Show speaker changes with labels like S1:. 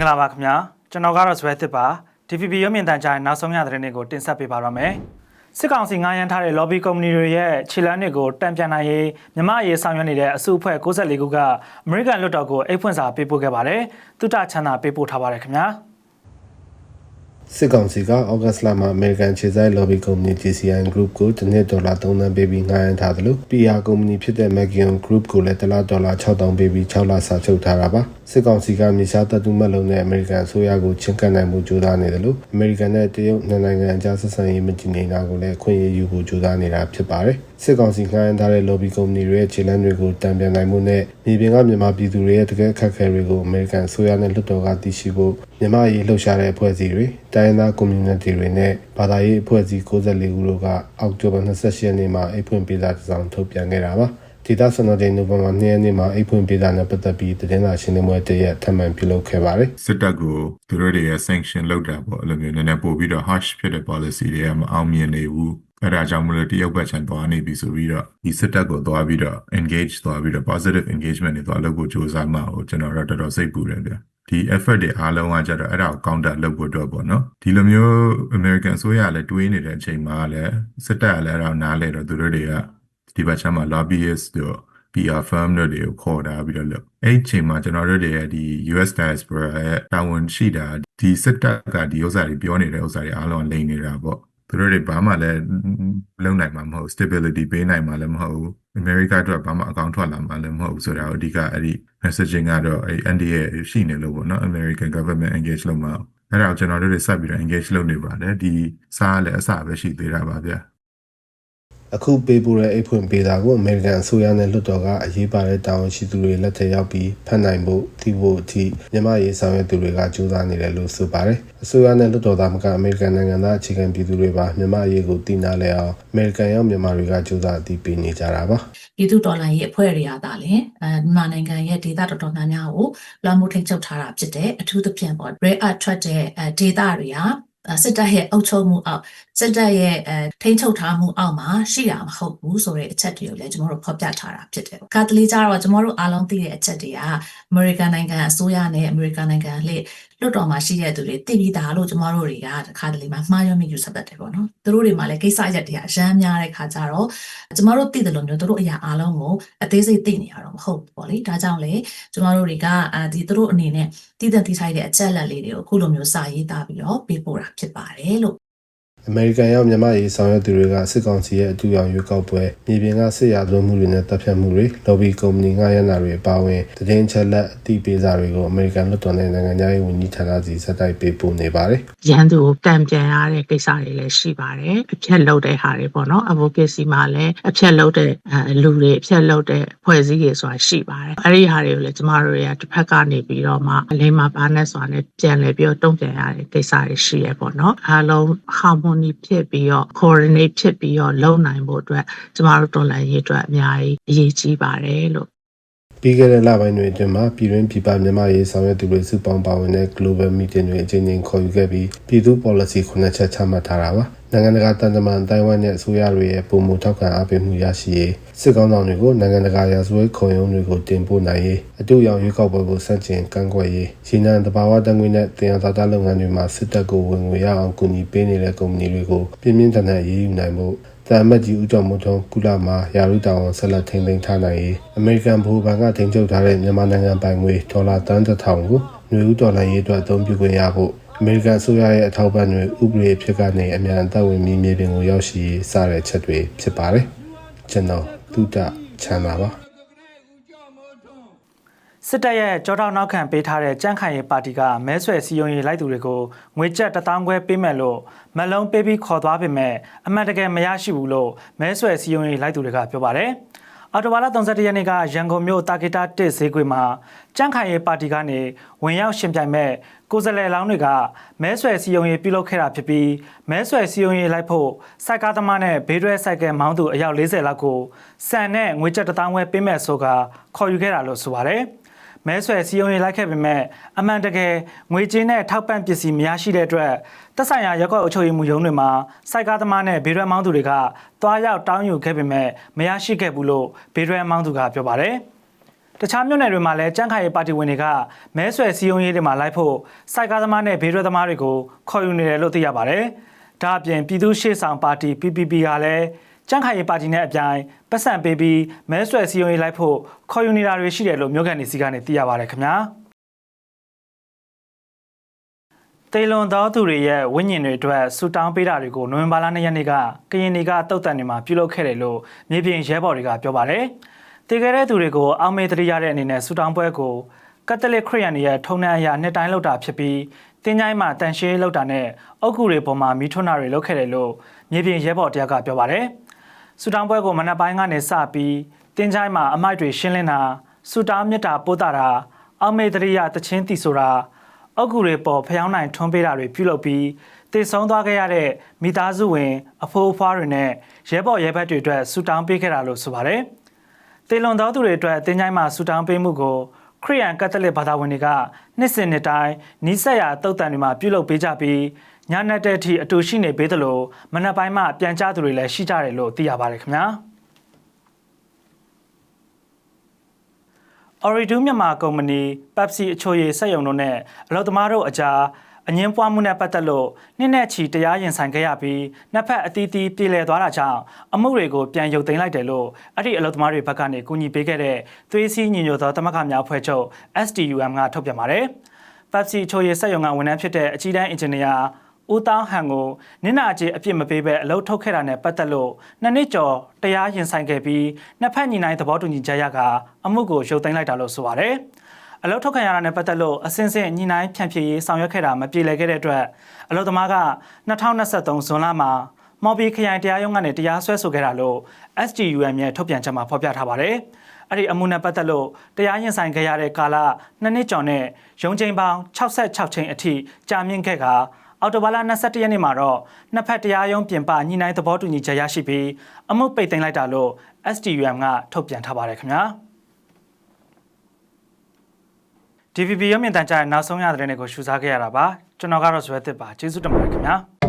S1: င်္ဂလာပါခင်ဗျာကျွန်တော်ကတော့ဇွဲသစ်ပါ DVB ရုပ်မြင်သံကြားရဲ့နောက်ဆုံးရသတင်းတွေကိုတင်ဆက်ပေးပါရမယ်စစ်ကောင်စီငားရမ်းထားတဲ့ lobby company တွေရဲ့ခြေလှမ်းတွေကိုတံပြန်နိုင်ရေးမြမရေးဆောင်ရွက်နေတဲ့အစုအဖွဲ့64ခုကအမေရိကန်လွှတ်တော်ကိုအိတ်ဖွင့်စာပေးပို့ခဲ့ပါတယ်တုတချမ်းသာပေးပို့ထားပါတယ်ခင်ဗျာ
S2: စစ်ကောင်စီကဩဂတ်စ်လမှာအမေရိကန်ခြေဆိုင် lobby company GCI Group ကိုတစ်နှစ်ဒေါ်လာ3သန်းပေးပြီးငှားရမ်းထားတယ်လို့ PR ကုမ္ပဏီဖြစ်တဲ့ Magion Group ကိုလည်းတစ်လဒေါ်လာ6တောင်ပေးပြီး6လစာချုပ်ထားတာပါ စစ်ကောင်စီကမြေရှားတပ်သူမဲ့လုံးနဲ့အမေရိကန်အစိုးရကိုချင်းကပ်နိုင်မှုကြိုးစားနေတယ်လို့အမေရိကန်နဲ့တရုတ်နှစ်နိုင်ငံအကြားဆက်ဆံရေးမတည်ငြိမ်တာကိုလည်းအခွင့်အရေးယူဖို့ကြိုးစားနေတာဖြစ်ပါတယ်စစ်ကောင်စီငှားရမ်းထားတဲ့ lobby ကုမ္ပဏီတွေရဲ့ခြေလှမ်းတွေကိုတံပြန်နိုင်မှုနဲ့မြေပြင်ကမြန်မာပြည်သူတွေရဲ့တကယ်အခက်အခဲတွေကိုအမေရိကန်အစိုးရနဲ့လွှတ်တော်ကသိရှိဖို့မြန်မာရေးလှုပ်ရှားတဲ့အဖွဲ့အစည်းတွေတိုင်းရင်းသား community တွေနဲ့ဘာသာရေးအဖွဲ့အစည်း64ခုတို့ကအောက်တိုဘာ28ရက်နေ့မှာအိတ်ဖွင့်ပေးစာတစ်စောင်ထုတ်ပြန်ခဲ့တာပါ ဒေတာစနတဲ့နိုဝင်ဘာ2ရက်နေ့မှာအိတ်ဖွင့်ပေးစာနဲ့ပတ်သက်ပြီးသတင်းစာရှင်းလင်းပွဲတစ်ရက်ထပ်မံပြုလုပ်ခဲ့ပါတယ်
S3: စစ်တပ်ကိုသူတို့တွေရဲ့ sanction လောက်တာပေါ့အဲ့လိုမျိုးနည်းနည်းပို့ပြီးတော့ harsh ဖြစ်တဲ့ policy တွေကမအောင်မြင်နေဘူးအဲ့ဒါကြောင့်မလို့တရုတ်ဘက်ခြမ်းသွားနေပြီဆိုပြီးတော့ဒီစစ်တပ်ကိုသွားပြီးတော့ engage သွားပြီးတော့ positive engagement တွေသွားလုပ်ဖို့ကြိုးစားမှာကိုကျွန်တော်တို့တော်တော်စိတ်ပူတယ်ဗျဒီ effort တွေအားလုံးကကြတော့အဲ့ဒါကို counter လုပ်ဖို့အတွက်ပေါ့နော်ဒီလိုမျိုး American အစိုးရကလည်းတွေးနေတဲ့အချိန်မှာလည်းစစ်တပ်ကလည်းအဲ့ဒါကိုနားလဲတော့သူတို့တွေက ဒီဘက်ခြမ်းမှာ lobbyist တို့ PR firm တို့တွေကိုခေါ်တာပြီးတော့လို့အဲ့ဒီအချိန်မှာကျွန်တော်တို့တွေရဲ့ဒီ US diaspora ရဲ့တာဝန်ရှိတာဒီစစ်တပ်ကဒီဥစ္စာတွေပြောနေတဲ့ဥစ္စာတွေအားလုံးလိမ်နေတာပေါ့သူတို့တွေဘာမှလည်းလုံနိုင်မှာမဟုတ် stability ပေးနိုင်မှာလည်းမဟုတ်ဘူး America အတွက်ဘာမှအကောင့်ထွက်လာမှာလည်းမဟုတ်ဘူးဆိုတာကိုအဓိကအဲ့ဒီ messaging ကတော့အဲ့ NDA ရှိနေလို့ပေါ့နော် American government engage လုပ်မှာအဲ့ဒါကိုကျွန်တော်တို့တွေဆက်ပြီးတော့ engage လုပ်နေပါတယ်ဒီစားလည်းအစပဲရှိသေးတာပါဗျာ
S2: အခုပေးပို့တဲ့အိတ်ဖွင့်ပေးတာကိုအမေရိကန်အစိုးရနဲ့လွှတ်တော်ကအရေးပါတဲ့တာဝန်ရှိသူတွေလက်ထက်ရောက်ပြီးဖတ်နိုင်ဖို့သိဖို့အထိမြန်မာရေးဆောင်ရွက်သူတွေကကြိုးစားနေတယ်လို့ဆိုပါတယ်။အစိုးရနဲ့လွှတ်တော်သားမကအမေရိကန်နိုင်ငံသားအခြေခံပြည်သူတွေပါမြန်မာရေးကိုသိနာလဲအောင်အမေရိကန်ရောက်မြန်မာတွေကကြိုးစားအသိပေးနေကြတာပါ။
S4: ပြည်သူဒေါ်လာရေးအဖွဲ့တွေကသာလျှင်အဲမြန်မာနိုင်ငံရဲ့ဒေသတော်တော်များများကိုလွှမ်းမိုးထိန်းချုပ်ထားတာဖြစ်တယ်အထူးသဖြင့်ပေါ့ rare earth ထွက်တဲ့အဲဒေသတွေဟာအဲ စစ်တပ်ရဲ့အုပ်ချုပ်မှုအောက်စစ်တပ်ရဲ့အဲထိန်းချုပ်ထားမှုအောက်မှာရှိတာမဟုတ်ဘူးဆိုတဲ့အချက်တွေကိုလည်းကျွန်တော်တို့ဖော်ပြထားတာဖြစ်တယ်။ကာတလီကြတော့ကျွန်တော်တို့အားလုံးသိတဲ့အချက်တွေကအမေရိကန်နိုင်ငံအစိုးရနဲ့အမေရိကန်နိုင်ငံလှည့် လွတ်တော်မှာရှိတဲ့သူတွေသိပြီးသားလို့ကျွန်တော်တို့တွေကတခါတလေမှမှားယွင်းမိယူဆက်တတ်တယ်ပေါ့နော်။သူတို့တွေမှာလည်းကိစ္စရက်တွေကအရမ်းများတဲ့ခါကျတော့ကျွန်တော်တို့သိတယ်လို့မျိုးသူတို့အရာအားလုံးကိုအသေးစိတ်သိနေရတော့မဟုတ်ဘူးပေါ့လေ။ဒါကြောင့်လေကျွန်တော်တို့တွေကအဲဒီသူတို့အနေနဲ့တည်တံ့တည်ထိုက်တဲ့အချက်လက်လေးတွေကိုအခုလိုမျိုးစာရေးသားပြီးတော့ပေးပို့တာဖြစ်ပါတယ်လို့
S2: အမေရိကန်ရောက်မြန်မာရေးဆောင်ရွက်သူတွေကစစ်ကောင်စီရဲ့အတူရောင်ရွေးကောက်ပွဲမြေပြင်ကစစ်ရာဇဝတ်မှုတွေနဲ့တပ်ဖြတ်မှုတွေ lobby ကုမ္ပဏီငှားရမ်းတာတွေအပါအဝင်တည်င်းချက်လက်အသိပေးစာတွေကိုအမေရိကန်လွှတ်တော်နဲ့နိုင်ငံသားရေးဝန်ကြီးဌာနစီစက်တိုက်ပေးပို့နေပါတယ်
S5: ရန်သူကိုတံပြန်ရတဲ့ကိစ္စတွေလည်းရှိပါတယ်အဖြတ်လုပ်တဲ့ဟာတွေပေါ့နော် advocacy မှာလည်းအဖြတ်လုပ်တဲ့အဲလူတွေအဖြတ်လုပ်တဲ့ဖွဲ့စည်းတွေဆိုတာရှိပါတယ်အဲ့ဒီဟာတွေကိုလည်းကျမတို့တွေကတစ်ဖက်ကနေပြီးတော့မှအလိမ္မာပါနဲ့ဆိုတာနဲ့ပြန်လဲပြီးတော့တုံ့ပြန်ရတဲ့ကိစ္စတွေရှိရပေါ့နော်အားလုံး harmony ဖြစ်ပြီးတော့ coordinate ဖြစ်ပြီးတော့လုပ်နိုင်ဖို့အတွက်ကျမတို့တော်လှန်ရေးအတွက်အများကြီးအရေးကြီးပါတယ်လို့
S2: ပြီးခဲ့တဲ့လပိုင်းတွေအတွင်းမှာပြည်တွင်းပြည်ပမြန်မာရေးဆောင်ရွက်သူတွေစုပေါင်းပါဝင်တဲ့ Global Meeting တွေအကြိမ်ကြိမ်ခေါ်ယူခဲ့ပြီးပြည်သူ policy ခုနှစ်ချက်ချမှတ်ထားတာပါနိုင်ငံတကာတန်တမန်တိုင်ဝမ်နဲ့အစိုးရတွေရဲ့ပုံမှုထောက်ခံအားပေးမှုရရှိရေးစစ်ကောင်းဆောင်တွေကိုနိုင်ငံတကာရာဇဝတ်ခုံရုံးတွေကိုတင်ပို့နိုင်ရေးအတူရောင်ရွေးကောက်ပွဲကိုစန့်ကျင်ကန့်ကွက်ရေးရင်းနှံတဘာဝတန်ငွေနဲ့တင်ရသာလုပ်ငန်းတွေမှာစစ်တပ်ကိုဝင်ငွေရအောင်ကူညီပေးနေတဲ့ကုမ္ပဏီတွေကိုပြင်းပြင်းထန်ထန်ရေးယူနိုင်ဖို့ တမ်မတ်ကြီးဦးကျော်မိုးထွန်းကုလမှာယာရုတောင်အောင်ဆက်လက်ထိန်းသိမ်းထားနိုင်ရေးအမေရိကန်ဗဟိုဘဏ်ကထိန်းချုပ်ထားတဲ့မြန်မာနိုင်ငံပိုင်ငွေဒေါ်လာတန်းတစ်ထောင်ကိုຫນွေဦးဒေါ်လာရေးအတွက်အသုံးပြုခွင့်ရဖို့အမေရိကန်အစိုးရရဲ့အထောက်ပံ့တွေဥပဒေဖြစ်ကနေအမြန်အသက်ဝင်ပြီးမြေပြင်ကိုရောက်ရှိရေးစတဲ့ချက်တွေဖြစ်ပါတယ်ကျွန်တော်တုဒ္ဒချမ်းသာပါ
S1: စစ်တပ်ရဲ့ကြောထောက်နောက်ခံပေးထားတဲ့ကြန့်ခိုင်ရေးပါတီကမဲဆွယ်စည်းရုံးရေးလိုက်သူတွေကိုငွေကျပ်1000ခွဲပေးမယ်လို့မက်လုံးပေးပြီးခေါ်သွားပေမဲ့အမှန်တကယ်မရရှိဘူးလို့မဲဆွယ်စည်းရုံးရေးလိုက်သူတွေကပြောပါတယ်။အော်တိုဘာလ31ရက်နေ့ကရန်ကုန်မြို့တာဂီတာတစ်ဈေးကွင်းမှာကြန့်ခိုင်ရေးပါတီကနေဝင်ရောက်ရှင်ပြိုင်မဲ့ကိုယ်စားလှယ်လောင်းတွေကမဲဆွယ်စည်းရုံးရေးပြုလုပ်ခဲ့တာဖြစ်ပြီးမဲဆွယ်စည်းရုံးရေးလိုက်ဖို့စိုက်ကားသမားနဲ့ဘေးတွဲစိုက်ကယ်မောင်းသူအယောက်40လောက်ကိုစံနဲ့ငွေကျပ်1000ခွဲပေးမဲ့ဆိုကခေါ်ယူခဲ့တာလို့ဆိုပါတယ်။ မဲဆွယ်စီယုံရေးလိုက်ခဲ့ပေမဲ့အမှန်တကယ်ငွေကြေးနဲ့ထောက်ပံ့ပစ္စည်းမရရှိတဲ့အတွက်သက်ဆိုင်ရာရက်ကွက်အုပ်ချုပ်ရေးမှုရုံးတွေမှာစိုက်ကားသမားနဲ့ဘေးရွယ်မောင်းသူတွေကတွားရောက်တောင်းယူခဲ့ပေမဲ့မရရှိခဲ့ဘူးလို့ဘေးရွယ်မောင်းသူကပြောပါတယ်။တခြားမြို့နယ်တွေမှာလည်းကြန့်ခိုင်ရေးပါတီဝင်တွေကမဲဆွယ်စည်းရုံးရေးတွေမှာလိုက်ဖို့စိုက်ကားသမားနဲ့ဘေးရွက်သမားတွေကိုခေါ်ယူနေတယ်လို့သိရပါတယ်။ဒါအပြင်ပြည်သူ့ရှေ့ဆောင်ပါတီ PPP ကလည်း ကြန့်ခိုင်ရေးပါတီနဲ့အပြိုင်ပတ်စံပေးပြီးမဲဆွယ်စည်းရုံးရေးလိုက်ဖို့ခေါ်ယူနေတာတွေရှိတယ်လို့မြို့ကန်နေစီကနေသိရပါတယ်ခင်ဗျာ။တေလွန်သောသူတွေရဲ့ဝိညာဉ်တွေအတွက်ဆူတောင်းပေးတာတွေကိုနိုဝင်ဘာလ2ရက်နေ့ကကရင်တွေကတုတ်တန်တွေမှာပြုလုပ်ခဲ့တယ်လို့မြေပြင်ရဲဘော်တွေကပြောပါတယ်။တည်ခဲ့တဲ့သူတွေကိုအောက်မေ့တရိရတဲ့အနေနဲ့ဆူတောင်းပွဲကိုကက်သလစ်ခရစ်ယာန်တွေရဲ့ထုံနှံအရာနှစ်တိုင်းလုပ်တာဖြစ်ပြီးတင်းချိုင်းမှာတန်ရှင်းလုပ်တာနဲ့အုတ်ကူတွေပေါ်မှာမီးထွန်းတာတွေလုပ်ခဲ့တယ်လို့မြေပြင်ရဲဘော်တယောက်ကပြောပါတယ်။ ဆူတောင်းပွဲကိုမနက်ပိုင်းကနေစပြီးတင်းချိုင်းမှာအမိုက်တွေရှင်းလင်းတာဆူတောင်းမြတ်တာပို့တာတာအောက်မေ့တရိရတချင်းတီဆိုတာအုတ်ကူတွေပေါ်ဖျောင်းနိုင်ထွန်းပေးတာတွေပြုလုပ်ပြီးတည်ဆုံးသွားခဲ့ရတဲ့မိသားစုဝင် အဖိုးအဖွားတွေနဲ့ရဲဘော်ရဲဘက်တွေအတွက်ဆူတောင်းပေးခဲ့တာလို့ဆိုပါတယ်။တေလွန်တော်သူတွေအတွက်တင်းချိုင်းမှာဆူတောင်းပေးမှုကိုခရိယန်ကက်သလစ်ဘာသာဝင်တွေကနှစ်စဉ်နှစ်တိုင်းနီးစပ်ရာတုတ်တန်တွေမှာပြုလုပ်ပေးကြပြီး ညနေတဲ့အထိအတူရှိနေပေးသလိုမနက်ပိုင်းမှပြန်ကြသူတွေလည်းရှိကြတယ်လို့သိရပါတယ်ခင်ဗျာ။ Oridu မြန်မာကုမ္ပဏီ Pepsi အချိုရည်စက်ရုံတို့နဲ့အလုပ်သမားတို့အကြားအငင်းပွားမှုနဲ့ပတ်သက်လို့နှစ်နဲ့ချီတရားရင်ဆိုင်ခဲ့ရပြီးနှစ်ဖက်အသီးသီးပြည်လည်သွားတာကြောင့်အမှုတွေကိုပြန်ရုပ်သိမ်းလိုက်တယ်လို့အဲ့ဒီအလုပ်သမားတွေဘက်ကနေကူညီပေးခဲ့တဲ့သွေးစည်းညီညွတ်သောတမခများအဖွဲ့ချုပ် STUM ကထုတ်ပြန်ပါတယ်။ Pepsi အချိုရည်စက်ရုံကဝန်ထမ်းဖြစ်တဲ့အကြီးတန်းအင်ဂျင်နီယာ ဦးတောင်းဟန်ကိုနင့်နာကျေးအပြစ်မပေးဘဲအလုပ်ထုတ်ခဲ့တာနဲ့ပတ်သက်လို့နှစ်နှစ်ကျော်တရားရင်ဆိုင်ခဲ့ပြီးနှစ်ဖက်ညီနိုင်သဘောတူညီချက်ရကအမှုကိုရုပ်သိမ်းလိုက်တာလို့ဆိုပါတယ်။အလုပ်ထုတ်ခံရတာနဲ့ပတ်သက်လို့အစင်းစင်းညီနိုင်ဖြန့်ဖြေရေးဆောင်ရွက်ခဲ့တာမပြေလည်ခဲ့တဲ့အတွက်အလုပ်သမားက2023ဇွန်လမှာမော်ဘီခရိုင်တရားရုံးကနေတရားစွဲဆိုခဲ့တာလို့ SGUM ရဲ့ထုတ်ပြန်ချက်မှာဖော်ပြထားပါတယ်။အဲ့ဒီအမှုနဲ့ပတ်သက်လို့တရားရင်ဆိုင်ခဲ့ရတဲ့ကာလနှစ်နှစ်ကျော်နဲ့ရုံးချိန်ပေါင်း66ချိန်အထိကြာမြင့်ခဲ့က အော်တိုဘာလ22ရက်နေ့မှာတော့နှစ်ဖက်တရားရုံးပြင်ပညှိနှိုင်းသဘောတူညီချက်ရရှိပြီးအမှုပိတ်သိမ်းလိုက်တာလို့ STUM ကထုတ်ပြန်ထားပါတယ်ခင်ဗျာ DVB ရုပ်မြင်သံကြားရဲ့နောက်ဆုံးရတဲ့တဲ့တွေကိုရှုစားခဲ့ရတာပါကျွန်တော်ကတော့ဇွဲသစ်ပါကျေးဇူးတင်ပါတယ်ခင်ဗျာ